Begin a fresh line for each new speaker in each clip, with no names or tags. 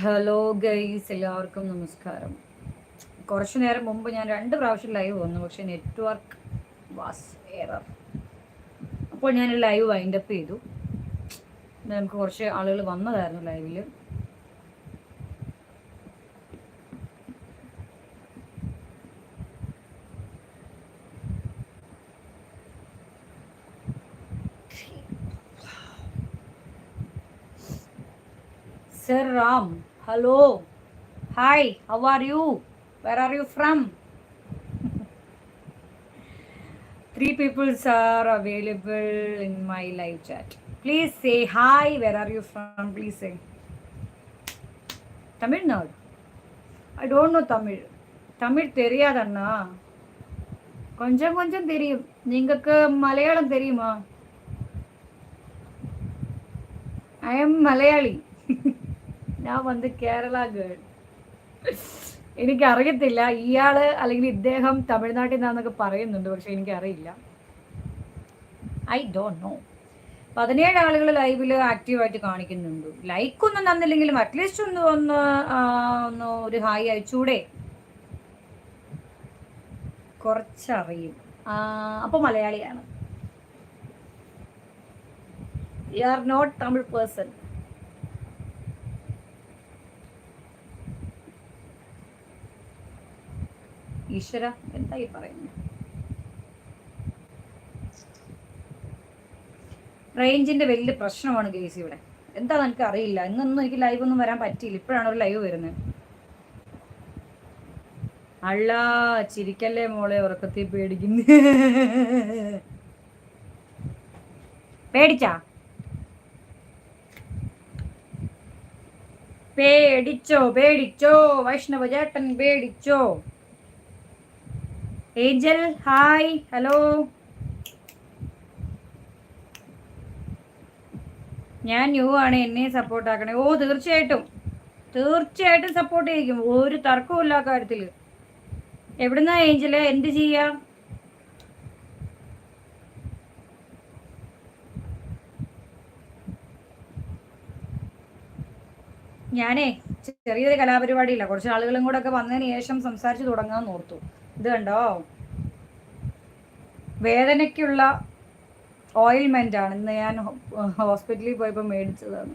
Hello guys എല്ലാവർക്കും നമസ്കാരം. കുറച്ചു നേരം മുമ്പ് ഞാൻ രണ്ട് പ്രാവശ്യം ലൈവ് വന്നു പക്ഷെ നെറ്റ്വർക്ക് വാസ് എറർ അപ്പോൾ ഞാൻ ലൈവ് വൈൻഡ് അപ്പ് ചെയ്തു. നമുക്ക് കുറച്ച് ആളുകൾ വന്നതായിരുന്നു ലൈവിൽ sir Ram, hello hi how are you where are you from three peoples are available in my live chat please say hi where are you from please say Tamil Nadu I don't know Tamil Tamil தெரியாதண்ணா கொஞ்சம் கொஞ்சம் தெரியும். நீங்களுக்கு மலையாளம் தெரியுமா? I am Malayali ഞാൻ വന്ന് Kerala girl എനിക്കറിയത്തില്ല ഇയാൾ അല്ലെങ്കിൽ ഇദ്ദേഹം തമിഴ്നാട്ടിൽ നിന്നാന്നൊക്കെ പറയുന്നുണ്ട് പക്ഷെ എനിക്കറിയില്ല. ഐ ഡോണ്ട് നോ പതിനേഴ് ആളുകൾ ലൈവിൽ ആക്റ്റീവായിട്ട് കാണിക്കുന്നുണ്ട്. ലൈക്ക് ഒന്നും തന്നില്ലെങ്കിലും അറ്റ്ലീസ്റ്റ് ഒന്ന് ഒന്ന് ഒന്ന് ഒരു ഹായ് അയച്ചൂടെ? കുറച്ചറിയും. അപ്പൊ മലയാളിയാണ്. You are not Tamil person ഈശ്വര എന്തായി പറയുന്നത് റേഞ്ചിന്റെ വലിയ പ്രശ്നമാണ് കേസ് ഇവിടെ. എന്താ എനിക്ക് അറിയില്ല? ഇന്നൊന്നും എനിക്ക് ലൈവ് ഒന്നും വരാൻ പറ്റിയില്ല. ഇപ്പോഴാണ് ഒരു ലൈവ് വരുന്നത്. അള്ള ചിരിക്കല്ലേ മോളെ? ഉറക്കത്തിൽ പേടിക്കുന്നു. പേടിച്ചാ? പേടിച്ചോ? പേടിച്ചോ? വൈഷ്ണവ ചേട്ടൻ പേടിച്ചോ? Angel hi hello. ഞാൻ ന്യൂ ആണ് എന്നെ സപ്പോർട്ട് ആക്കണേ. ഓ തീർച്ചയായിട്ടും. തീർച്ചയായിട്ടും സപ്പോർട്ട് ചെയ്യും ഒരു തർക്കവും ഇല്ല കാര്യത്തിൽ എവിടുന്നാ ഏഞ്ചൽ? എന്ത് ചെയ്യാം? ഞാനേ ചെറിയൊരു കലാപരിപാടിയില്ല. കുറച്ച് ആളുകളും കൂടെ ഒക്കെ വന്നതിന് ശേഷം സംസാരിച്ച് തുടങ്ങാൻ ഓർത്തു. ഇത് കണ്ടോ? വേദനയ്ക്കുള്ള ഓയിൽമെന്റ് ആണ്. ഇന്ന് ഞാൻ ഹോസ്പിറ്റലിൽ പോയപ്പോൾ മേടിച്ചതാണ്.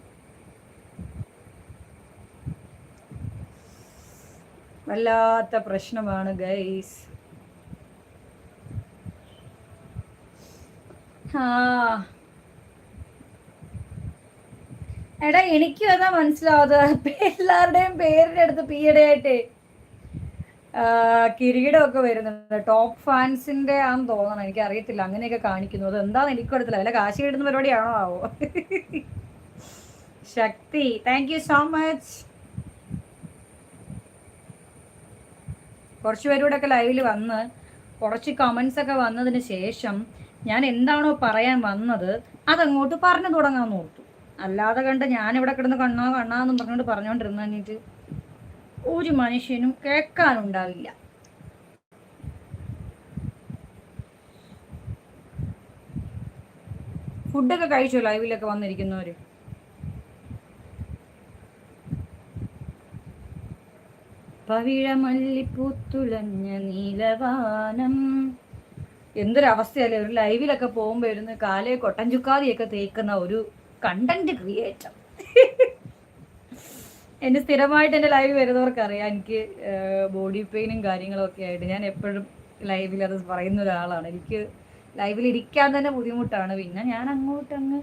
വല്ലാത്ത പ്രശ്നമാണ് ഗൈസ് ആ. എടാ എനിക്കും അതാ മനസ്സിലാവാതെ എല്ലാവരുടെയും പേരിന്റെ അടുത്ത് പീഡയായിട്ടേ കിരീടമൊക്കെ വരുന്നുണ്ട്. ടോപ്പ് ഫാൻസിന്റെ ആണെന്ന് തോന്നണം. എനിക്ക് അറിയത്തില്ല അങ്ങനെയൊക്കെ കാണിക്കുന്നു. അത് എന്താന്ന് എനിക്ക് അറിയത്തില്ല. വല്ല കാശി കിട്ടുന്ന പരിപാടിയാണോ ആവോ? Shakti thank you so much കുറച്ച് പേരൂടെ ഒക്കെ ലൈവിൽ വന്ന് കുറച്ച് കമന്റ്സ് ഒക്കെ വന്നതിന് ശേഷം ഞാൻ എന്താണോ പറയാൻ വന്നത് അതങ്ങോട്ട് പറഞ്ഞു തുടങ്ങാൻ ഓർത്തു. അല്ലാതെ കണ്ട് ഞാൻ ഇവിടെ കിടന്ന് കണ്ണാ കണ്ണാന്നും പറഞ്ഞുകൊണ്ട് പറഞ്ഞുകൊണ്ടിരുന്നു കഴിഞ്ഞിട്ട് ഒരു മനുഷ്യനും കേൾക്കാനുണ്ടാവില്ല. ഫുഡൊക്കെ കഴിച്ചോ? ലൈവിലൊക്കെ വന്നിരിക്കുന്നവര്? പവിഴമല്ലിപ്പൂത്തുലഞ്ഞ നീലവാനം. എന്തൊരവസ്ഥയല്ലേ? ഒരു ലൈവിലൊക്കെ പോകുമ്പോ ഇരുന്ന് കാലേ കൊട്ടൻ ചുക്കാതിയൊക്കെ തേക്കുന്ന ഒരു കണ്ടന്റ് ക്രിയേറ്റർ എന്നെ സ്ഥിരമായിട്ട് എന്റെ ലൈവ് വരുന്നവർക്ക് അറിയാം. എനിക്ക് ബോഡി പെയിനും കാര്യങ്ങളും ഒക്കെ ആയിട്ട് ഞാൻ എപ്പോഴും ലൈവിൽ അത് പറയുന്ന ഒരാളാണ്. എനിക്ക് ലൈവിൽ ഇരിക്കാൻ തന്നെ ബുദ്ധിമുട്ടാണ്. പിന്നെ ഞാൻ അങ്ങോട്ട് അങ്ങ്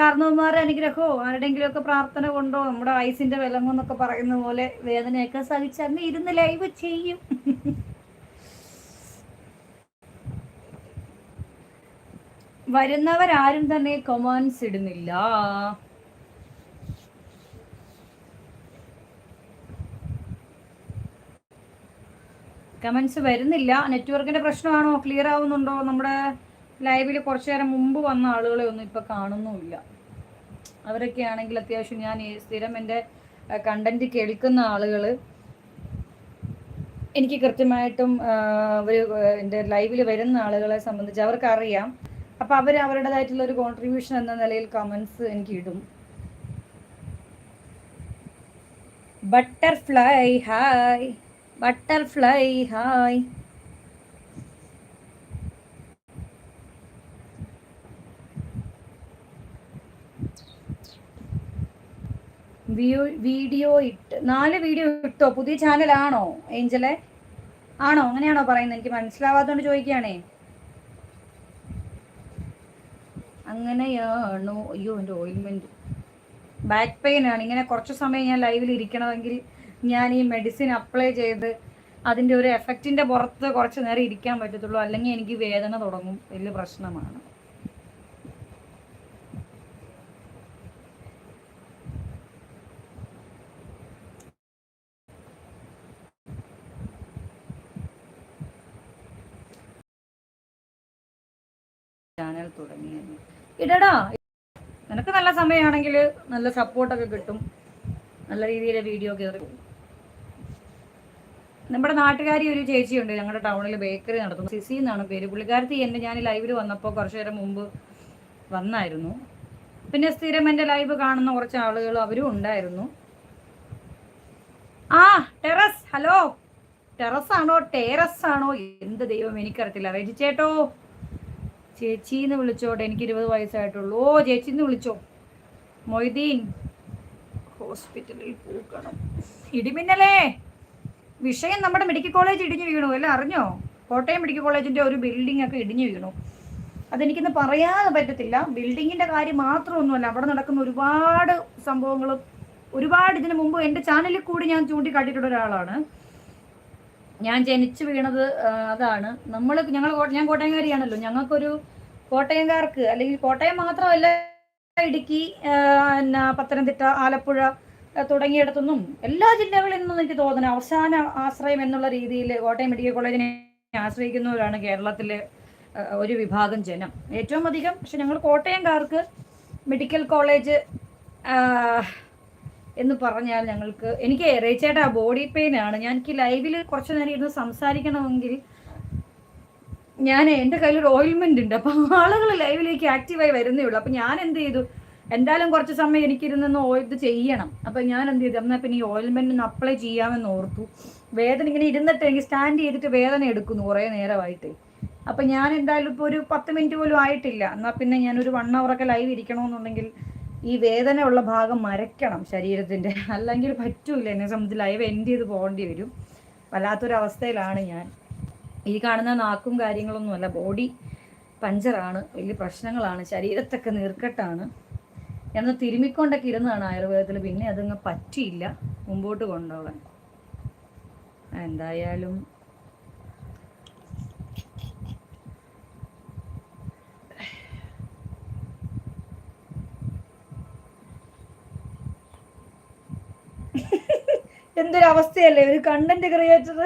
കാരണവന്മാരുടെ അനുഗ്രഹമോ ആരുടെങ്കിലും ഒക്കെ പ്രാർത്ഥന കൊണ്ടോ നമ്മുടെ ഐസിന്റെ വിലങ്ങോ എന്നൊക്കെ പറയുന്ന പോലെ വേദനയൊക്കെ സഹിച്ച് അങ്ങ് ഇരുന്ന് ലൈവ് ചെയ്യും. വരുന്നവരാരും തന്നെ കൊമാൻസ് ഇടുന്നില്ല. കമൻസ് വരുന്നില്ല. നെറ്റ്വർക്കിന്റെ പ്രശ്നമാണോ? ക്ലിയർ ആവുന്നുണ്ടോ? നമ്മുടെ ലൈവിൽ കുറച്ചു നേരം മുമ്പ് വന്ന ആളുകളെ ഒന്നും ഇപ്പൊ കാണുന്നുമില്ല. അവരൊക്കെ ആണെങ്കിൽ അത്യാവശ്യം ഞാൻ സ്ഥിരം എന്റെ കണ്ടന്റ് കേൾക്കുന്ന ആളുകൾ എനിക്ക് കൃത്യമായിട്ടും ഒരു എന്റെ ലൈവിൽ വരുന്ന ആളുകളെ സംബന്ധിച്ച് അവർക്ക് അറിയാം അപ്പോൾ അവർ അവരുടേതായിട്ടുള്ള ഒരു കോൺട്രിബ്യൂഷൻ എന്ന നിലയിൽ കമൻസ് എനിക്ക് ഇടും. Butterfly hi butterfly hi. Video ഇട്ട് നാല് വീഡിയോ ഇട്ടോ? പുതിയ ചാനലാണോ ഏഞ്ചലെ? ആണോ? അങ്ങനെയാണോ പറയുന്നത്? എനിക്ക് മനസ്സിലാവാത്തോണ്ട് ചോദിക്കുകയാണേ. അങ്ങനെയാണോ? അയ്യോ എന്റെ ഓയിൽമെന്റ് ബാക്ക് പെയിൻ ആണ്. ഇങ്ങനെ കുറച്ച് സമയം ഞാൻ ലൈവിൽ ഇരിക്കണമെങ്കിൽ ഞാൻ ഈ മെഡിസിൻ അപ്ലൈ ചെയ്ത് അതിന്റെ ഒരു എഫക്റ്റിന്റെ പുറത്ത് കുറച്ച് നേരം ഇരിക്കാൻ പറ്റത്തുള്ളൂ. അല്ലെങ്കിൽ എനിക്ക് വേദന തുടങ്ങും. വലിയ പ്രശ്നമാണ്. ചാനൽ തുടങ്ങിയത്. ഇടടാ. നിനക്ക് നല്ല സമയമാണെങ്കിൽ നല്ല സപ്പോർട്ടൊക്കെ കിട്ടും. നല്ല രീതിയിലെ വീഡിയോ കയറി നമ്മുടെ നാട്ടുകാരി ഒരു ചേച്ചിയുണ്ട് ഞങ്ങളുടെ ടൗണിൽ ബേക്കറി നടത്തുന്നു. സിസി എന്നാണ് പേര്. പുള്ളിക്കാരത്തി എന്നെ ഞാൻ ലൈവിൽ വന്നപ്പോൾ കുറച്ചു നേരം മുമ്പ് വന്നായിരുന്നു. പിന്നെ സ്ഥിരം എന്റെ ലൈവ് കാണുന്ന കുറച്ച് ആളുകൾ അവരും ഉണ്ടായിരുന്നു. ആ ടെറസ്. ഹലോ. ടെറസ് ആണോ ടെറസ് ആണോ എന്ത് ദൈവം എനിക്കറിയത്തില്ല. റെജി ചേട്ടോ ചേച്ചിന്ന് വിളിച്ചോട്ടെ. എനിക്ക് ഇരുപത് വയസ്സായിട്ടുള്ളൂ. ഓ ചേച്ചി എന്ന് വിളിച്ചോ. മൊയ്തീൻ. ഹോസ്പിറ്റലിൽ പോകണം. ഇടിമിന്നലേ. വിഷയം നമ്മുടെ മെഡിക്കൽ കോളേജ് ഇടിഞ്ഞു വീണു. അല്ലേ? അറിഞ്ഞോ? കോട്ടയം മെഡിക്കൽ കോളേജിന്റെ ഒരു ബിൽഡിംഗ് ഒക്കെ ഇടിഞ്ഞു വീണു. അതെനിക്കിന്ന് പറയാതെ പറ്റത്തില്ല. ബിൽഡിങ്ങിന്റെ കാര്യം മാത്രമൊന്നുമല്ല. അവിടെ നടക്കുന്ന ഒരുപാട് സംഭവങ്ങളും ഒരുപാട് ഇതിനു മുമ്പ് എന്റെ ചാനലിൽ കൂടി ഞാൻ ചൂണ്ടിക്കാട്ടിയിട്ടുള്ള ഒരാളാണ്. ഞാൻ ജനിച്ചു വീണത് അതാണ്. നമ്മൾ ഞങ്ങൾ ഞാൻ കോട്ടയംകാരിയാണല്ലോ. ഞങ്ങൾക്കൊരു കോട്ടയംകാർക്ക് അല്ലെങ്കിൽ കോട്ടയം മാത്രമല്ല ഇടുക്കി പിന്നെ പത്തനംതിട്ട ആലപ്പുഴ തുടങ്ങിയിടത്തുനിന്നും എല്ലാ ജില്ലകളിൽ നിന്നും എനിക്ക് തോന്നുന്നു അവസാന ആശ്രയം എന്നുള്ള രീതിയിൽ കോട്ടയം മെഡിക്കൽ കോളേജിനെ ആശ്രയിക്കുന്നവരാണ് കേരളത്തിലെ ഒരു വിഭാഗം ജനം. ഏറ്റവും അധികം പക്ഷെ ഞങ്ങൾ കോട്ടയംകാർക്ക് മെഡിക്കൽ കോളേജ് എന്ന് പറഞ്ഞാൽ ഞങ്ങൾക്ക് എനിക്ക് റേച്ചേട്ടാ ബോഡി പെയിൻ ആണ്. ഞാൻ എനിക്ക് ലൈവിൽ കുറച്ച് നേരം ഇരുന്ന് സംസാരിക്കണമെങ്കിൽ ഞാൻ എന്റെ കയ്യിൽ ഒരു ഓയിൽമെന്റ് ഉണ്ട്. അപ്പോൾ ആളുകൾ ലൈവിലേക്ക് ആക്റ്റീവായി വരുന്നേ ഉള്ളൂ. അപ്പം ഞാൻ എന്ത് ചെയ്തു? എന്തായാലും കുറച്ച് സമയം എനിക്കിരുന്നൊന്ന് ഇത് ചെയ്യണം. അപ്പം ഞാൻ എന്ത് ചെയ്തു? എന്നാൽ പിന്നെ ഈ ഓയിൽമെന്റ് ഒന്ന് അപ്ലൈ ചെയ്യാമെന്ന് ഓർത്തു. വേദന ഇങ്ങനെ ഇരുന്നിട്ട് എനിക്ക് സ്റ്റാൻഡ് ചെയ്തിട്ട് വേദന എടുക്കുന്നു കുറേ നേരമായിട്ട്. അപ്പം ഞാൻ എന്തായാലും ഇപ്പോൾ ഒരു പത്ത് മിനിറ്റ് പോലും ആയിട്ടില്ല. എന്നാൽ പിന്നെ ഞാൻ ഒരു വൺ അവറൊക്കെ ലൈവ് ഇരിക്കണമെന്നുണ്ടെങ്കിൽ ഈ വേദന ഉള്ള ഭാഗം മരയ്ക്കണം ശരീരത്തിന്റെ. അല്ലെങ്കിൽ പറ്റൂല എന്നെ സംബന്ധിച്ച് ലൈവ് എൻഡ് ചെയ്ത് പോകേണ്ടി വരും. വല്ലാത്തൊരവസ്ഥയിലാണ് ഞാൻ. ഈ കാണുന്ന നാക്കും കാര്യങ്ങളൊന്നുമല്ല ബോഡി പഞ്ചറാണ് വലിയ പ്രശ്നങ്ങളാണ്. ശരീരത്തൊക്കെ നീർക്കെട്ടാണ്. എന്ന് തിരുമിക്കൊണ്ടൊക്കെ ഇരുന്നതാണ് ആയുർവേദത്തിൽ. പിന്നെ അതങ്ങ് പറ്റിയില്ല. മുമ്പോട്ട് കൊണ്ടുപോകാൻ. എന്തായാലും എന്തൊരവസ്ഥയല്ലേ? ഒരു കണ്ടന്റ് ക്രിയേറ്റർ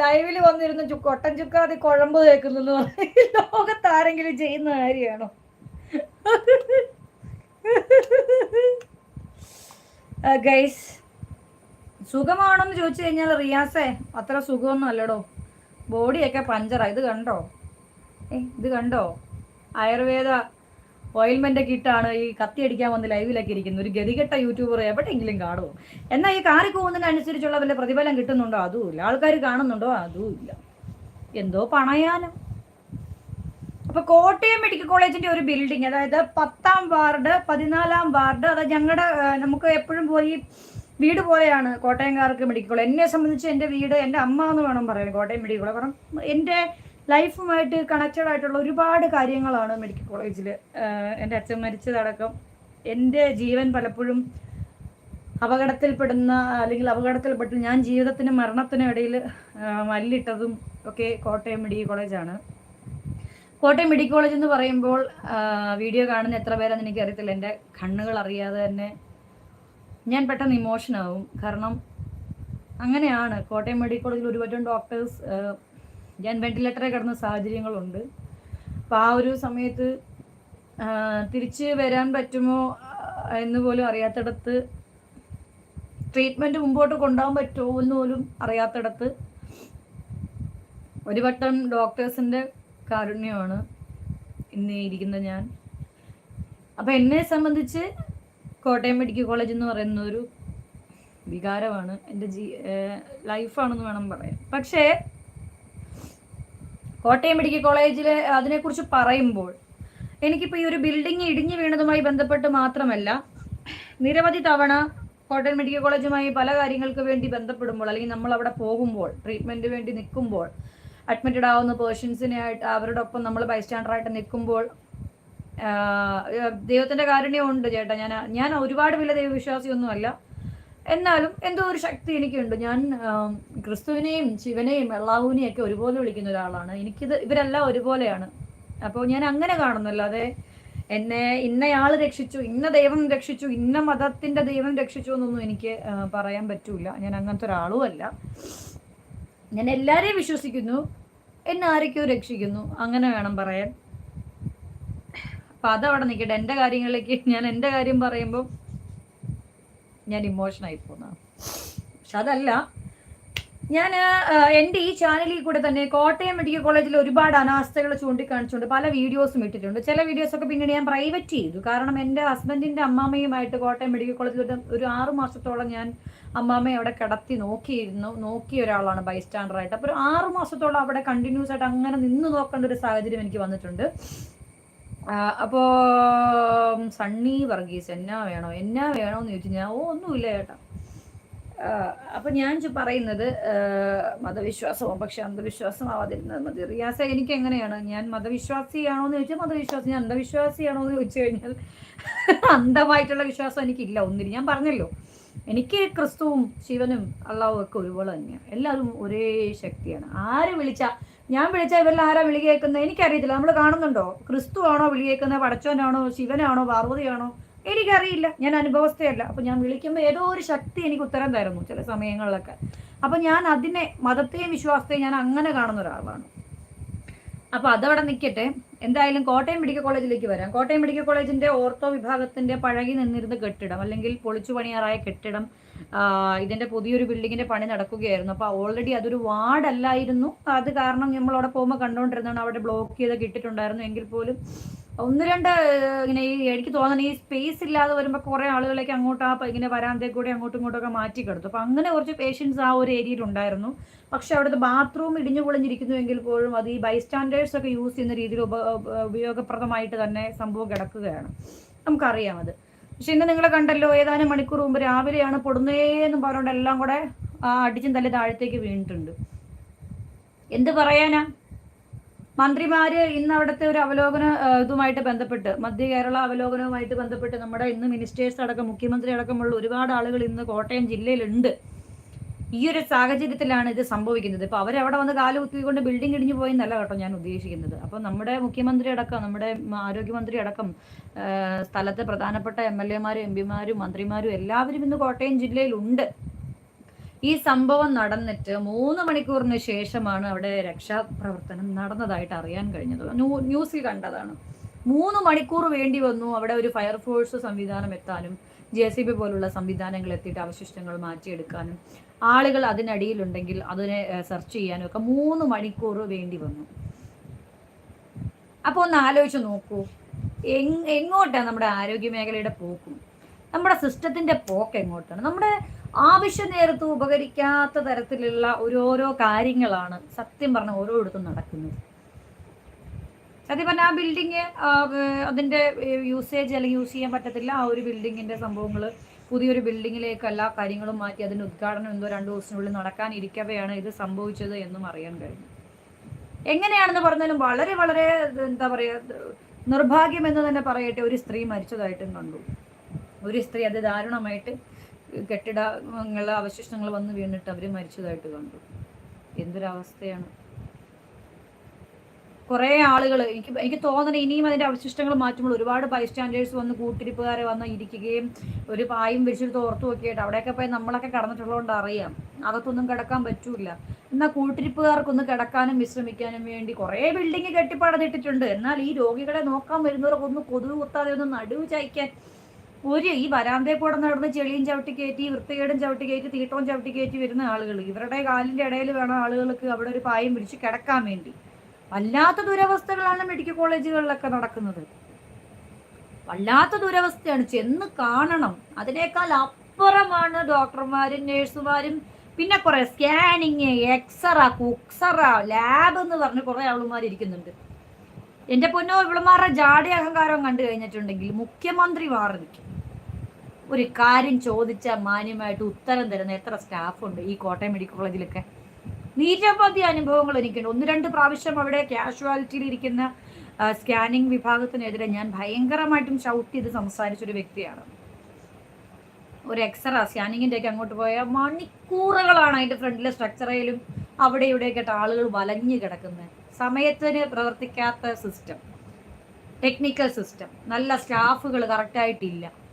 ലൈവിൽ വന്നിരുന്ന കൊട്ടൻ ചുക്കാതി കുഴമ്പ് തേക്കുന്നു ലോകത്താരെങ്കിലും ചെയ്യുന്ന കാര്യമാണോ? ഗൈസ് സുഖമാണോ എന്ന് ചോദിച്ചു കഴിഞ്ഞാൽ റിയാസേ അത്ര സുഖമൊന്നും അല്ലടോ. ബോഡിയൊക്കെ പഞ്ചറാ ഇത് കണ്ടോ? ഏ ഇത് കണ്ടോ? ആയുർവേദ ഓയിൽമെന്റ് ഒക്കെ ഇട്ടാണ് ഈ കത്തി അടിക്കാൻ വന്ന് ലൈവിലൊക്കെ ഇരിക്കുന്നത്. ഒരു ഗതികെട്ട യൂട്യൂബർ എവിടെയെങ്കിലും കാണുമോ? എന്നാൽ ഈ കാറി പോകുന്നതിനനുസരിച്ചുള്ള വല്ല പ്രതിഫലം കിട്ടുന്നുണ്ടോ? അതുമില്ല. ആൾക്കാർ കാണുന്നുണ്ടോ? അതുമില്ല. എന്തോ പണയാനം. അപ്പൊ കോട്ടയം മെഡിക്കൽ കോളേജിന്റെ ഒരു ബിൽഡിംഗ് അതായത് പത്താം വാർഡ് പതിനാലാം വാർഡ് അതായത് ഞങ്ങളുടെ നമുക്ക് എപ്പോഴും പോയി വീട് പോലെയാണ് കോട്ടയംകാർക്ക് മെഡിക്കൽ കോളേജ്. എന്നെ സംബന്ധിച്ച് എന്റെ വീട് എന്റെ അമ്മ എന്ന് വേണം പറയാൻ കോട്ടയം മെഡിക്കൽ കോളേജ്. കാരണം എന്റെ ലൈഫുമായിട്ട് കണക്റ്റഡ് ആയിട്ടുള്ള ഒരുപാട് കാര്യങ്ങളാണ് മെഡിക്കൽ കോളേജിൽ എന്റെ അച്ഛൻ മരിച്ചതടക്കം എന്റെ ജീവൻ പലപ്പോഴും അപകടത്തിൽപ്പെടുന്ന അല്ലെങ്കിൽ അപകടത്തിൽപ്പെട്ട് ഞാൻ ജീവിതത്തിനും മരണത്തിനും ഇടയിൽ മല്ലിട്ടതും ഒക്കെ കോട്ടയം മെഡിക്കൽ കോളേജാണ്. കോട്ടയം മെഡിക്കൽ കോളേജ് എന്ന് പറയുമ്പോൾ വീഡിയോ കാണുന്ന എത്ര പേരാണെന്ന് എനിക്ക് അറിയത്തില്ല എന്റെ കണ്ണുകൾ അറിയാതെ തന്നെ ഞാൻ പെട്ടെന്ന് ഇമോഷൻ ആവും. കാരണം അങ്ങനെയാണ്. കോട്ടയം മെഡിക്കൽ കോളേജിൽ ഒരുപാട് ഡോക്ടേഴ്സ് ഞാൻ വെന്റിലേറ്ററിൽ കിടന്ന സാഹചര്യങ്ങളുണ്ട്. അപ്പോൾ ആ ഒരു സമയത്ത് തിരിച്ച് വരാൻ പറ്റുമോ എന്ന് പോലും അറിയാത്തിടത്ത് ട്രീറ്റ്മെന്റ് മുമ്പോട്ട് കൊണ്ടുപോകാൻ പറ്റുമോ എന്ന് പോലും അറിയാത്തിടത്ത് ഒരു വട്ടം ഡോക്ടേഴ്സിന്റെ കാരുണ്യമാണ്. ഇന്ന് ഇരിക്കുന്ന ഞാൻ. അപ്പോൾ എന്നെ സംബന്ധിച്ച് കോട്ടയം മെഡിക്കൽ കോളേജ് എന്ന് പറയുന്ന ഒരു വികാരമാണ്. എന്റെ ജീ ലൈഫാണെന്ന് വേണം പറയാൻ. പക്ഷേ കോട്ടയം മെഡിക്കൽ കോളേജിൽ അതിനെക്കുറിച്ച് പറയുമ്പോൾ എനിക്കിപ്പോൾ ഈ ഒരു ബിൽഡിംഗ് ഇടിഞ്ഞു വീണതുമായി ബന്ധപ്പെട്ട് മാത്രമല്ല നിരവധി തവണ കോട്ടയം മെഡിക്കൽ കോളേജുമായി പല കാര്യങ്ങൾക്ക് വേണ്ടി ബന്ധപ്പെടുമ്പോൾ അല്ലെങ്കിൽ നമ്മൾ അവിടെ പോകുമ്പോൾ ട്രീറ്റ്മെന്റ് വേണ്ടി നിൽക്കുമ്പോൾ അഡ്മിറ്റഡ് ആവുന്ന പേഴ്സൺസിനെ ആയിട്ട് അവരുടെ ഒപ്പം നമ്മൾ ബൈസ്റ്റാൻഡറായിട്ട് നിൽക്കുമ്പോൾ ദൈവത്തിന്റെ കാരുണ്യമുണ്ട് ചേട്ടാ. ഞാൻ ഞാൻ ഒരുപാട് വലിയ ദൈവവിശ്വാസിയൊന്നുമല്ല. എന്നാലും എന്തോ ഒരു ശക്തി എനിക്കുണ്ട്. ഞാൻ ക്രിസ്തുവിനെയും ശിവനെയും അള്ളാഹുവിനെയും ഒക്കെ ഒരുപോലെ വിളിക്കുന്ന ഒരാളാണ്. എനിക്കിത് ഇവരെല്ലാം ഒരുപോലെയാണ്. അപ്പോൾ ഞാൻ അങ്ങനെ കാണുന്നല്ലാതെ എന്നെ ഇന്നയാൾ രക്ഷിച്ചു ഇന്ന ദൈവം രക്ഷിച്ചു ഇന്ന മതത്തിന്റെ ദൈവം രക്ഷിച്ചു എന്നൊന്നും എനിക്ക് പറയാൻ പറ്റൂല. ഞാൻ അങ്ങനത്തെ ഒരാളും അല്ല ഞാൻ എല്ലാവരെയും വിശ്വസിക്കുന്നു. എന്നെ ആരൊക്കെയോ രക്ഷിക്കുന്നു. അങ്ങനെ വേണം പറയാൻ. അപ്പം അതവിടെ നിൽക്കട്ടെ എന്റെ കാര്യങ്ങളിലേക്ക് ഞാൻ എന്റെ കാര്യം പറയുമ്പോൾ ഞാൻ ഇമോഷനായി പോകുന്നതാണ്. പക്ഷെ അതല്ല ഞാൻ എന്റെ ഈ ചാനലിൽ കൂടെ തന്നെ കോട്ടയം മെഡിക്കൽ കോളേജിൽ ഒരുപാട് അനാസ്ഥകൾ ചൂണ്ടിക്കാണിച്ചുകൊണ്ട് പല വീഡിയോസും ഇട്ടിട്ടുണ്ട്. ചില വീഡിയോസൊക്കെ പിന്നീട് ഞാൻ പ്രൈവറ്റ് ചെയ്തു. കാരണം എന്റെ ഹസ്ബൻഡിന്റെ അമ്മാമ്മയുമായിട്ട് കോട്ടയം മെഡിക്കൽ കോളേജിൽ ഒരു ആറു മാസത്തോളം ഞാൻ അമ്മാമ്മയെ അവിടെ കിടത്തി നോക്കിയിരുന്നു. നോക്കിയ ഒരാളാണ് ബൈസ്റ്റാൻഡറായിട്ട് അപ്പോൾ ഒരു ആറു മാസത്തോളം അവിടെ കണ്ടിന്യൂസ് ആയിട്ട് അങ്ങനെ നിന്ന് നോക്കേണ്ട ഒരു സാഹചര്യം എനിക്ക് വന്നിട്ടുണ്ട്. അപ്പോൾ സണ്ണി വർഗീസ് എന്നാ വേണോ? എന്നാ വേണോ എന്ന് ചോദിച്ചു ഞാൻ ഓ ഒന്നുമില്ല ചേട്ടാ. അപ്പൊ ഞാൻ പറയുന്നത് മതവിശ്വാസമോ പക്ഷെ അന്ധവിശ്വാസമാവാതിരുന്നത് മതി. റിയാസ എനിക്ക് എങ്ങനെയാണ് ഞാൻ മതവിശ്വാസിയാണോ എന്ന് ചോദിച്ചാൽ മതവിശ്വാസി. ഞാൻ അന്ധവിശ്വാസിയാണോ എന്ന് ചോദിച്ചു കഴിഞ്ഞാൽ അന്ധമായിട്ടുള്ള വിശ്വാസം എനിക്കില്ല. ഒന്നിന് ഞാൻ പറഞ്ഞല്ലോ. എനിക്ക് ക്രിസ്തുവും ശിവനും അള്ളാവും ഒക്കെ ഒരുപോലെ തന്നെയാണ് എല്ലാവരും ഒരേ ശക്തിയാണ്. ആര് വിളിച്ചാൽ ഞാൻ വിളിച്ചാൽ ഇവരിൽ ആരാ വിളി കേൾക്കുന്നത്? എനിക്കറിയത്തില്ല. നമ്മൾ കാണുന്നുണ്ടോ? ക്രിസ്തു ആണോ വിളി കേൾക്കുന്നത്? പടച്ചോനാണോ? ശിവനാണോ? പാർവതിയാണോ? എനിക്കറിയില്ല. ഞാൻ അനുഭവസ്ഥയല്ല. അപ്പൊ ഞാൻ വിളിക്കുമ്പോൾ ഏതോ ഒരു ശക്തി എനിക്ക് ഉത്തരം തരുന്നു ചില സമയങ്ങളിലൊക്കെ. അപ്പൊ ഞാൻ അതിനെ മതത്തെയും വിശ്വാസത്തെയും ഞാൻ അങ്ങനെ കാണുന്ന ഒരാളാണ്. അപ്പൊ അതവിടെ നിൽക്കട്ടെ എന്തായാലും കോട്ടയം മെഡിക്കൽ കോളേജിലേക്ക് വരാം. കോട്ടയം മെഡിക്കൽ കോളേജിന്റെ ഓർത്തോ വിഭാഗത്തിന്റെ പഴകി നിന്നിരുന്ന കെട്ടിടം അല്ലെങ്കിൽ പൊളിച്ചു പണിയാറായ കെട്ടിടം ഇതിന്റെ പുതിയൊരു ബിൽഡിങ്ങിന്റെ പണി നടക്കുകയായിരുന്നു. അപ്പോൾ ഓൾറെഡി അതൊരു വാർഡല്ലായിരുന്നു. അത് കാരണം നമ്മൾ അവിടെ പോകുമ്പോൾ കണ്ടുകൊണ്ടിരുന്നാണ് അവിടെ ബ്ലോക്ക് ചെയ്ത് കിട്ടിയിട്ടുണ്ടായിരുന്നു എങ്കിൽ പോലും ഒന്ന് രണ്ട് ഇങ്ങനെ ഈ എനിക്ക് തോന്നുന്നു ഈ സ്പേസ് ഇല്ലാതെ വരുമ്പോൾ കുറേ ആളുകളൊക്കെ അങ്ങോട്ട് ആ ഇങ്ങനെ വരാന്തേ കൂടെ അങ്ങോട്ടും ഇങ്ങോട്ടൊക്കെ മാറ്റി കിടത്തു. അപ്പം അങ്ങനെ കുറച്ച് പേഷ്യൻസ് ആ ഒരു ഏരിയയിൽ ഉണ്ടായിരുന്നു. പക്ഷെ അവിടുത്തെ ബാത്റൂം ഇടിഞ്ഞു പൊളിഞ്ഞിരിക്കുന്നുവെങ്കിൽ പോലും അത് ഈ ബൈസ്റ്റാൻഡേഴ്സ് ഒക്കെ യൂസ് ചെയ്യുന്ന രീതിയിൽ ഉപ ഉപയോഗപ്രദമായിട്ട് തന്നെ സംഭവം കിടക്കുകയാണ്. നമുക്കറിയാം അത്. പക്ഷെ ഇന്ന് നിങ്ങൾ കണ്ടല്ലോ ഏതാനും മണിക്കൂർ മുമ്പ് രാവിലെയാണ് പൊടുന്നേന്നും പറഞ്ഞുകൊണ്ട് എല്ലാം കൂടെ അടിച്ചും തല്ലി താഴത്തേക്ക് വീണിട്ടുണ്ട്. എന്ത് പറയാനാ? മന്ത്രിമാര് ഇന്ന് അവിടുത്തെ ഒരു അവലോകന ഇതുമായിട്ട് ബന്ധപ്പെട്ട് മധ്യ കേരള അവലോകനവുമായിട്ട് ബന്ധപ്പെട്ട് നമ്മുടെ ഇന്ന് മിനിസ്റ്റേഴ്സ് അടക്കം മുഖ്യമന്ത്രി അടക്കമുള്ള ഒരുപാട് ആളുകൾ ഇന്ന് കോട്ടയം ജില്ലയിലുണ്ട്. ഈ ഒരു സാഹചര്യത്തിലാണ് ഇത് സംഭവിക്കുന്നത്. ഇപ്പൊ അവരവിടെ വന്ന് കാൽ കുത്തിക്കൊണ്ട് ബിൽഡിംഗ് ഇടിഞ്ഞു പോയെന്നല്ല കേട്ടോ ഞാൻ ഉദ്ദേശിക്കുന്നത്. അപ്പൊ നമ്മുടെ മുഖ്യമന്ത്രി അടക്കം നമ്മുടെ ആരോഗ്യമന്ത്രി അടക്കം സ്ഥലത്തെ പ്രധാനപ്പെട്ട എം എൽ എമാരും എം പിമാരും മന്ത്രിമാരും എല്ലാവരും ഇന്ന് കോട്ടയം ജില്ലയിലുണ്ട്. ഈ സംഭവം നടന്നിട്ട് മൂന്ന് മണിക്കൂറിന് ശേഷമാണ് അവിടെ രക്ഷാപ്രവർത്തനം നടന്നതായിട്ട് അറിയാൻ കഴിഞ്ഞത്. ന്യൂസിൽ കണ്ടതാണ്. മൂന്ന് മണിക്കൂർ വേണ്ടി വന്നു. അവിടെ ഒരു ഫയർഫോഴ്സ് സംവിധാനം എത്താനും ജെ സി ബി പോലുള്ള സംവിധാനങ്ങൾ എത്തിയിട്ട് അവശിഷ്ടങ്ങൾ മാറ്റിയെടുക്കാനും ആളുകൾ അതിനടിയിലുണ്ടെങ്കിൽ അതിനെ സെർച്ച് ചെയ്യാനും ഒക്കെ മൂന്ന് മണിക്കൂർ വേണ്ടി വന്നു. അപ്പോൾ ഒന്ന് ആലോചിച്ച് നോക്കൂ. എങ്ങോട്ടാണ് നമ്മുടെ ആരോഗ്യ മേഖലയുടെ പോക്കും? നമ്മുടെ സിസ്റ്റത്തിന്റെ പോക്ക് എങ്ങോട്ടാണ്? നമ്മുടെ ആവശ്യ നേരത്ത് ഉപകരിക്കാത്ത തരത്തിലുള്ള ഓരോരോ കാര്യങ്ങളാണ് സത്യം പറഞ്ഞ ഓരോയിടത്തും നടക്കുന്നത്. സത്യം പറഞ്ഞാൽ ആ ബിൽഡിങ് അതിന്റെ യൂസേജ് അല്ലെങ്കിൽ യൂസ് ചെയ്യാൻ പറ്റത്തില്ല. ആ ഒരു ബിൽഡിങ്ങിന്റെ സംഭവങ്ങൾ പുതിയൊരു ബിൽഡിങ്ങിലേക്ക് എല്ലാ കാര്യങ്ങളും മാറ്റി അതിന്റെ ഉദ്ഘാടനം എന്തോ രണ്ട് ദിവസത്തിനുള്ളിൽ നടക്കാനിരിക്കവെയാണ് ഇത് സംഭവിച്ചത് എന്നും അറിയാൻ കഴിഞ്ഞു. എങ്ങനെയാണെന്ന് പറഞ്ഞാലും വളരെ വളരെ എന്താ പറയുക നിർഭാഗ്യം എന്ന് തന്നെ പറയട്ടെ ഒരു സ്ത്രീ മരിച്ചതായിട്ടും കണ്ടു. ഒരു സ്ത്രീ അത് ദാരുണമായിട്ട് കെട്ടിടങ്ങൾ അവശിഷ്ടങ്ങൾ വന്ന് വീണിട്ട് അവർ മരിച്ചതായിട്ട് കണ്ടു. എന്തൊരവസ്ഥയാണ്. കുറേ ആളുകൾ എനിക്ക് എനിക്ക് തോന്നുന്നത് ഇനിയും അതിന്റെ അവശിഷ്ടങ്ങൾ മാറ്റുമ്പോൾ ഒരുപാട് ബൈ ബൈസ്റ്റാൻഡേഴ്സ് വന്ന് കൂട്ടിരിപ്പുകാരെ വന്ന് ഇരിക്കുകയും ഒരു പായും വെച്ചിട്ട് ഓർത്തു നോക്കിയിട്ട് അവിടെയൊക്കെ പോയി നമ്മളൊക്കെ കടന്നിട്ടുള്ളതുകൊണ്ട് അറിയാം. അകത്തൊന്നും കിടക്കാൻ പറ്റൂല. എന്നാൽ കൂട്ടിരിപ്പുകാർക്കൊന്ന് കിടക്കാനും വിശ്രമിക്കാനും വേണ്ടി കുറേ ബിൽഡിങ് കെട്ടിപ്പടന്നിട്ടിട്ടുണ്ട് എന്നാൽ ഈ രോഗികളെ നോക്കാൻ വരുന്നവർക്കൊന്ന് കൊതുക് കുത്താതെ ഒന്ന് നടുവ് ചായ്ക്കാൻ ഒരു ഈ വരാന്തേ കൂടെ നടന്ന് ചെളിയും ചവിട്ടി കയറ്റി വൃത്തികേടും ചവിട്ടി കയറ്റി തീട്ടവും ചവിട്ടി കയറ്റി വരുന്ന ആളുകൾ ഇവരുടെ കാലിന്റെ ഇടയിൽ വേണം ആളുകൾക്ക് അവിടെ ഒരു പായം പിടിച്ച് കിടക്കാൻ വേണ്ടി. വല്ലാത്ത ദുരവസ്ഥകളാണ് മെഡിക്കൽ കോളേജുകളിലൊക്കെ നടക്കുന്നത്. വല്ലാത്ത ദുരവസ്ഥയാണ്. ചെന്ന് കാണണം. അതിനേക്കാൾ അപ്പുറമാണ് ഡോക്ടർമാരും നേഴ്സുമാരും പിന്നെ കുറെ സ്കാനിങ് എക്സറ കുക്സറ ലാബ് എന്ന് പറഞ്ഞ് കുറെ ആളുമാർ ഇരിക്കുന്നുണ്ട്. എന്റെ പൊന്നോ ഇവളുമാരുടെ ജാടി അഹങ്കാരം കണ്ടു കഴിഞ്ഞിട്ടുണ്ടെങ്കിൽ മുഖ്യമന്ത്രി മാറി നിൽക്കും. ഒരു കാര്യം ചോദിച്ചാൽ മാന്യമായിട്ട് ഉത്തരം തരുന്ന എത്ര സ്റ്റാഫുണ്ട് ഈ കോട്ടയം മെഡിക്കൽ കോളേജിലൊക്കെ? നിരവധി അനുഭവങ്ങൾ എനിക്കുണ്ട്. ഒന്ന് രണ്ട് പ്രാവശ്യം അവിടെ കാഷ്വാലിറ്റിയിൽ ഇരിക്കുന്ന സ്കാനിങ് വിഭാഗത്തിനെതിരെ ഞാൻ ഭയങ്കരമായിട്ടും ഷൗട്ട് ചെയ്ത് സംസാരിച്ചൊരു വ്യക്തിയാണ്. ഒരു എക്സ്റ സ്കാനിങ്ങിന്റെ ഒക്കെ അങ്ങോട്ട് പോയാൽ മണിക്കൂറുകളാണ് അതിന്റെ ഫ്രണ്ടിലെ സ്ട്രക്ചറയിലും അവിടെ ഇവിടെയൊക്കെ ആളുകൾ വലഞ്ഞു കിടക്കുന്നത്. സമയത്തിന് പ്രവർത്തിക്കാത്ത സിസ്റ്റം ടെക്നിക്കൽ സിസ്റ്റം നല്ല സ്റ്റാഫുകൾ കറക്റ്റായിട്ടില്ല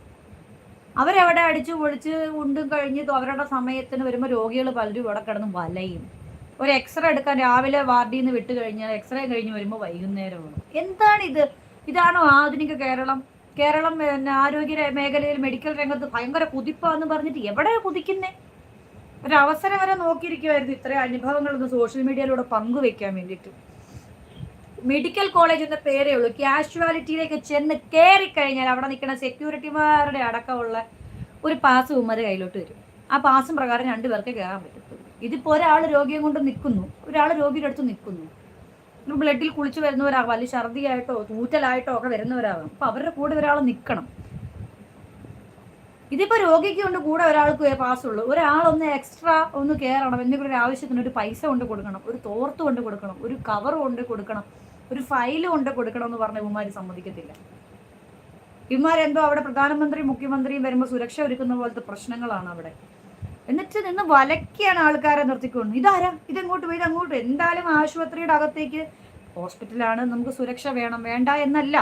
അവരവിടെ അടിച്ചു പൊളിച്ച് ഉണ്ടും കഴിഞ്ഞ് അവരുടെ സമയത്തിന് വരുമ്പോൾ രോഗികൾ പലരും ഇവിടെ കിടന്ന് വലയും. ഒരു എക്സ്റേ എടുക്കാൻ രാവിലെ വാർഡിൽ നിന്ന് വിട്ട് കഴിഞ്ഞാൽ എക്സ്റേ കഴിഞ്ഞ് വരുമ്പോൾ വൈകുന്നേരമാണ്. എന്താണ് ഇത് ഇതാണോ ആധുനിക കേരളം? കേരളം പിന്നെ ആരോഗ്യ മേഖലയിൽ മെഡിക്കൽ രംഗത്ത് ഭയങ്കര കുതിപ്പാന്ന് പറഞ്ഞിട്ട് എവിടെ കുതിക്കുന്നേ? ഒരു വരെ നോക്കിയിരിക്കുമായിരുന്നു ഇത്രയും അനുഭവങ്ങളൊന്ന് സോഷ്യൽ മീഡിയയിലൂടെ പങ്കുവെക്കാൻ വേണ്ടിയിട്ട്. മെഡിക്കൽ കോളേജ് എന്ന പേരേ ഉള്ളൂ. കാഷ്വാലിറ്റിയിലേക്ക് ചെന്ന് കയറി കഴിഞ്ഞാൽ അവിടെ നിൽക്കുന്ന സെക്യൂരിറ്റിമാരുടെ അടക്കമുള്ള ഒരു പാസ് ഉമ്മര് കയ്യിലോട്ട് വരും. ആ പാസും പ്രകാരം രണ്ടുപേർക്ക് കയറാൻ പറ്റത്തുള്ളൂ. ഇതിപ്പോൾ ഒരാൾ രോഗിയെ കൊണ്ട് നിൽക്കുന്നു. ഒരാൾ രോഗിയുടെ അടുത്ത് നിൽക്കുന്നു. ബ്ലഡിൽ കുളിച്ച് വരുന്നവരാകാം അല്ലെങ്കിൽ ഛർദിയായിട്ടോ തൂറ്റലായിട്ടോ ഒക്കെ വരുന്നവരാകാം അപ്പൊ അവരുടെ കൂടെ ഒരാൾ നിൽക്കണം. ഇതിപ്പോ രോഗിക്ക് കൊണ്ട് കൂടെ ഒരാൾക്ക് പാസ് ഉള്ളൂ. ഒരാളൊന്ന് എക്സ്ട്രാ ഒന്ന് കയറണം എന്തെങ്കിലും ഒരു ആവശ്യത്തിന് ഒരു പൈസ കൊണ്ട് കൊടുക്കണം. ഒരു തോർത്ത് കൊണ്ട് കൊടുക്കണം. ഒരു കവർ കൊണ്ട് കൊടുക്കണം. ഒരു ഫയൽ കൊണ്ട് കൊടുക്കണം എന്ന് പറഞ്ഞ ഇവന്മാർ സമ്മതിക്കത്തില്ല. ഇവന്മാരെന്തോ അവിടെ പ്രധാനമന്ത്രി മുഖ്യമന്ത്രിയും വരുമ്പോൾ സുരക്ഷ ഒരുക്കുന്ന പോലത്തെ പ്രശ്നങ്ങളാണ് അവിടെ. എന്നിട്ട് നിന്ന് വലക്കിയാണ് ആൾക്കാരെ നിർത്തിക്കൊണ്ട്. ഇതാരാ? ഇതെങ്ങോട്ട് പോയി? അങ്ങോട്ട് എന്തായാലും ആശുപത്രിയുടെ അകത്തേക്ക് ഹോസ്പിറ്റലാണ്. നമുക്ക് സുരക്ഷ വേണം. വേണ്ട എന്നല്ല.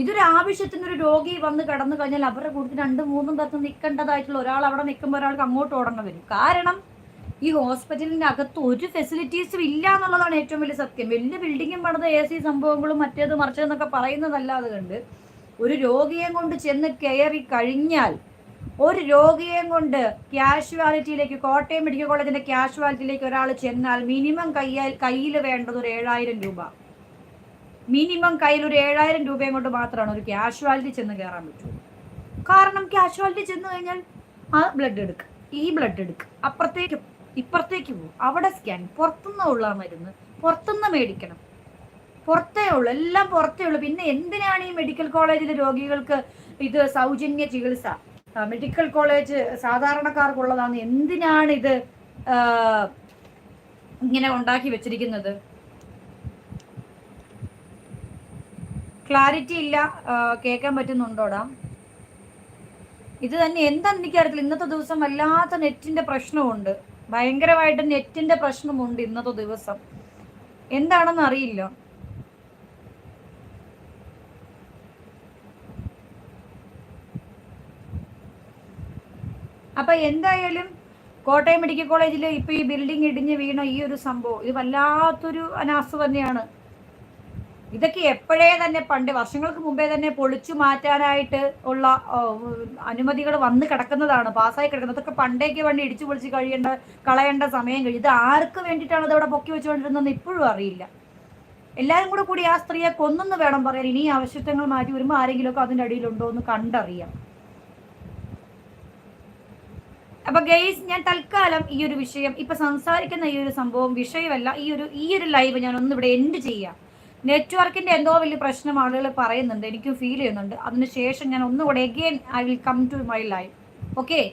ഇതൊരു ആവശ്യത്തിന് ഒരു രോഗി വന്ന് കടന്നു കഴിഞ്ഞാൽ അവരുടെ കൂടുതൽ രണ്ടും മൂന്നും തത്ത് നിൽക്കേണ്ടതായിട്ടുള്ള ഒരാൾ അവിടെ നിൽക്കുമ്പോൾ ഒരാൾക്ക് അങ്ങോട്ട് ഓടണം വരും. കാരണം ഈ ഹോസ്പിറ്റലിന്റെ അകത്ത് ഒരു ഫെസിലിറ്റീസും ഇല്ല എന്നുള്ളതാണ് ഏറ്റവും വലിയ സത്യം. വലിയ ബിൽഡിങ്ങും പണിത എ സി സംഭവങ്ങളും മറ്റേത് മറിച്ചതെന്നൊക്കെ പറയുന്നതല്ലാതെ കണ്ട്. ഒരു രോഗിയെ കൊണ്ട് ചെന്ന് കയറി കഴിഞ്ഞാൽ ഒരു രോഗിയെ കൊണ്ട് ക്യാഷ്വാലിറ്റിയിലേക്ക് കോട്ടയം മെഡിക്കൽ കോളേജിന്റെ ക്യാഷ്വാലിറ്റിയിലേക്ക് ഒരാൾ ചെന്നാൽ മിനിമം കയ്യാൽ കയ്യിൽ വേണ്ടത് ഒരു ഏഴായിരം രൂപ. മിനിമം കയ്യിൽ ഒരു ഏഴായിരം രൂപയും കൊണ്ട് മാത്രമാണ് ഒരു ക്യാഷ്വാലിറ്റി ചെന്ന് കയറാൻ പറ്റുള്ളൂ കാരണം ക്യാഷ്വാലിറ്റി ചെന്ന് കഴിഞ്ഞാൽ ആ ബ്ലഡ് എടുക്കുക ഈ ബ്ലഡ് എടുക്കുക അപ്പുറത്തേക്ക് ഇപ്പുറത്തേക്ക് പോകും. അവിടെ സ്കാൻ പുറത്തുനിന്ന് ഉള്ള മരുന്ന് പുറത്തുനിന്ന് മേടിക്കണം. പുറത്തേ ഉള്ളൂ. എല്ലാം പുറത്തേ ഉള്ളൂ. പിന്നെ എന്തിനാണ് ഈ മെഡിക്കൽ കോളേജിലെ രോഗികൾക്ക് ഇത് സൗജന്യ ചികിത്സ? മെഡിക്കൽ കോളേജ് സാധാരണക്കാർക്കുള്ളതാണ്. എന്തിനാണ് ഇത് ഇങ്ങനെ ഉണ്ടാക്കി വെച്ചിരിക്കുന്നത്? ക്ലാരിറ്റി ഇല്ല. കേൾക്കാൻ പറ്റുന്നുണ്ടോടാ? ഇത് തന്നെ എന്താണെന്ന് എനിക്കറിയത്തില്ല. ഇന്നത്തെ ദിവസം വല്ലാത്ത നെറ്റിന്റെ പ്രശ്നമുണ്ട്. ഭയങ്കരമായിട്ട് നെറ്റിന്റെ പ്രശ്നമുണ്ട് ഇന്നത്തെ ദിവസം. എന്താണെന്ന് അറിയില്ല. അപ്പൊ എന്തായാലും കോട്ടയം മെഡിക്കൽ കോളേജിൽ ഇപ്പൊ ഈ ബിൽഡിംഗ് ഇടിഞ്ഞ് വീണ ഈ ഒരു സംഭവം ഇത് വല്ലാത്തൊരു അനാസ്ഥ തന്നെയാണ്. ഇതൊക്കെ എപ്പോഴേ തന്നെ പണ്ട് വർഷങ്ങൾക്ക് മുമ്പേ തന്നെ പൊളിച്ചു മാറ്റാനായിട്ട് ഉള്ള അനുമതികൾ വന്ന് കിടക്കുന്നതാണ് പാസ്സായി കിടക്കുന്നത്. അതൊക്കെ പണ്ടേക്ക് വേണ്ടി ഇടിച്ചു പൊളിച്ച് കഴിയേണ്ട കളയേണ്ട സമയം കഴിഞ്ഞു ഇത് ആർക്ക് വേണ്ടിയിട്ടാണ് ഇത് അവിടെ പൊക്കി വെച്ചുകൊണ്ടിരുന്നതെന്ന് ഇപ്പോഴും അറിയില്ല. എല്ലാവരും കൂടെ കൂടി ആ സ്ത്രീയെ കൊന്നെന്ന് വേണം പറയാൻ. ഇനി ആവശ്യത്വങ്ങൾ മാറ്റി വരുമ്പോൾ ആരെങ്കിലുമൊക്കെ അതിന്റെ അടിയിലുണ്ടോ എന്ന് കണ്ടറിയാം. അപ്പൊ ഗെയ്സ് ഞാൻ തൽക്കാലം ഈ ഒരു വിഷയം ഇപ്പൊ സംസാരിക്കുന്ന ഈ ഒരു സംഭവം വിഷയമല്ല ഈ ഒരു ഈ ഒരു ലൈവ് ഞാൻ ഒന്ന് ഇവിടെ എൻഡ് ചെയ്യാം. നെറ്റ്വർക്കിന്റെ എന്തോ വലിയ പ്രശ്നം ആളുകൾ പറയുന്നുണ്ട്. എനിക്കും ഫീൽ ചെയ്യുന്നുണ്ട്. അതിനുശേഷം ഞാൻ ഒന്നുകൂടെ again I will come to my live okay